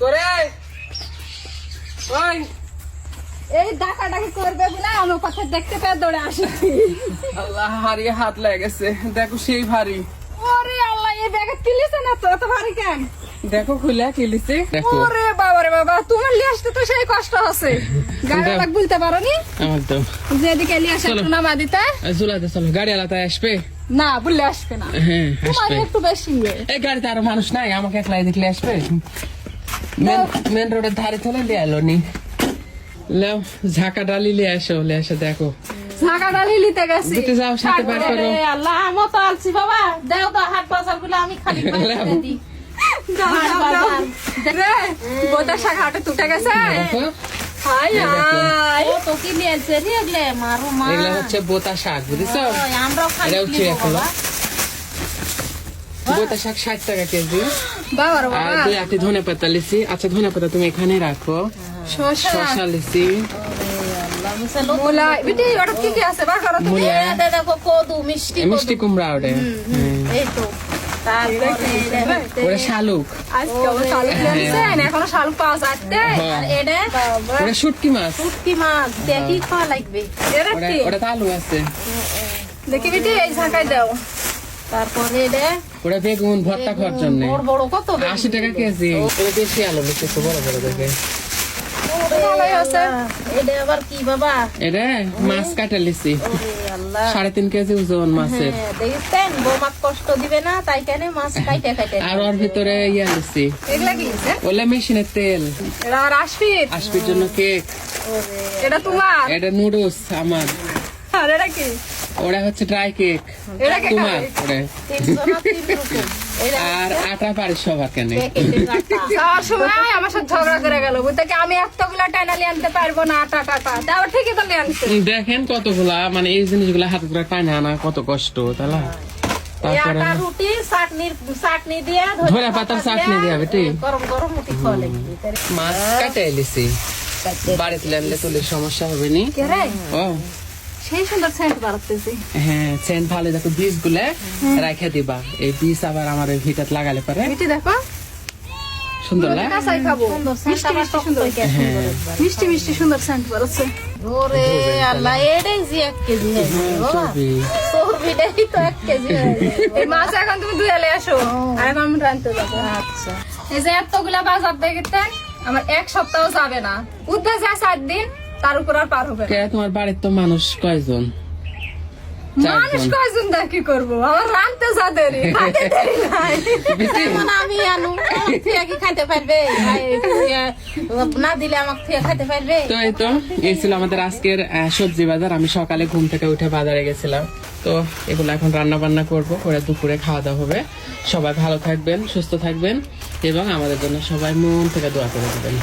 করে ওই। এই ডাকাডাকি করবে বলে আমার কথা দেখতে পেয়ে দৌড়ে আসি আল্লাহ হারিয়ে হাত লেগে গেছে। দেখো সেই ভারী। ওরে আল্লাহ এই ব্যাগে কিলিছে না তো? এত ভারী কেন? দেখো খুলে কিলিছে ওরে বাবা রে বাবা তোমার আসতে তো সেই কষ্ট আছে গাড়ি। লাগ বলতে পারো নি? আমার তো যে এদিকে লিয়ে আসে চলো। একটু নামা দিতে। চলাতে চলো গাড়ি আলাদা আসবে? না বললে আসবে না। হ্যাঁ তোমার একটু বেশি। এই গাড়িতে আরও মানুষ নাই আমাকে একলাই দেখলে আসবে? মেন রোডের ধারে চলে লিয়ে এলো নি। লাও ঝাঁকা ডালি লিয়ে আসো লিয়ে এসে দেখো। ঝাঁকা ডালি নিতে গেছি। দিতে যাও সাথে বার করো। আল্লাহ আমার তো আলছি বাবা। দেও তো হাট বাজারগুলো আমি খালি করে দিই। বোতা শাক হাটে তুটে গেছে। মারো মা। হচ্ছে বোতা শাক বুঝেছ? আমরাও বোতা শাক ষাট টাকা কেজি। আর দুই আটি ধনে পাতা লিছি আচ্ছা ধনে পাতা তুমি এখানে রাখো। মিষ্টি। কুমড়া ওটা। তারপরে এটা- ওটা শালুক। শালুক এখনও শালুক পাওয়া যাচ্ছে। হ্যাঁ। আর এটা ওটা শুটকি মাছ। শুটকি মাছ। দেখি খাওয়া লাগবে। ওটা কি? ওটা তো আলু আছে। দেখি বিটি এই ঝাঁকাই দাও। তারপরে এটা ওটা বেগুন ভর্তা খাওয়ার জন্য। বড় বড় কত বেগুন? আশি টাকা কেজি। এটা বেশি আলু লিখছে বড় বড় দেখে। এটা আবার কি বাবা? এটা মাছ কাটা লিছি সাড়ে তিন কেজি ওজন মাছের। হ্যাঁ, দেখছেন বৌমা কষ্ট দিবে না তাই কেন মাছ কাইটে কাইটে আর ওর ভিতরে ইয়া লিছি এগুলা কি ওলে মেশিনের তেল। এটা আসপির জন্য কেক। এটা তোমার এটা নুডলস আমার। আর এটা কি? ওটা হচ্ছে ড্রাই কেক তোমার আর আটা পারিস সবার কেন। সময় আমার সাথে ঝগড়া করে গেল। বুঝতে আমি এতগুলা আনতে পারব না আটা টাটা। তারপর ঠিকই তো আনছে। দেখেন কতগুলা মানে এই জিনিসগুলা হাতে করে টানে আনা কত কষ্ট তাহলে রুটি চাটনি দিয়ে ধনে পাতার চাটনি দিয়া বেটি। গরম গরম রুটি খাওয়া লাগবে। মাছ কাটে এলিছি বাড়িতে আনলে তুলে সমস্যা হবে নি। ও। সেই সুন্দর সেন্ট বাড়াতেছি। হ্যাঁ সেন্ট ভালো দেখো বীজ গুলে রাখে দিবা। এই বীজ আবার আমার ভিটাত লাগালে পারে। দেখো। সুন্দর না? কাঁচাই খাব। মিষ্টি মিষ্টি সুন্দর। সুন্দর হ্যাঁ। মিষ্টি মিষ্টি সুন্দর সেন্ট বাড়াচ্ছে। ওরে আল্লাহ এটাই যে এক কেজি হয়ে যাবে বাবা। চর্বি চর্বিটাই তো এক কেজি এই মাছ এখন তুমি ধুয়ে আসো। আর এখন আমি রানতে যাব। আচ্ছা। এই যে এতগুলা বাজার দেখতে আমার এক সপ্তাহ যাবে না। উঠবে যায় সাত দিন তার উপর আর পার হবে কে তোমার বাড়ির তো মানুষ কয়জন? মানুষ কয়জন দা কি করব? আমার রানতে যা দেরি খাইতে দেরি নাই। যেমন আমি আনু থুয়া কি খাইতে পারবে? না দিলে আমাকে থুয়া খাইতে পারবে? তো এই তো এই ছিল আমাদের আজকের আহ, সবজি বাজার। আমি সকালে ঘুম থেকে উঠে বাজারে গেছিলাম। তো এগুলো এখন রান্না বান্না করব করে দুপুরে খাওয়া দাওয়া হবে। সবাই ভালো থাকবেন সুস্থ থাকবেন এবং আমাদের জন্য সবাই মন থেকে দোয়া করে দেবেন।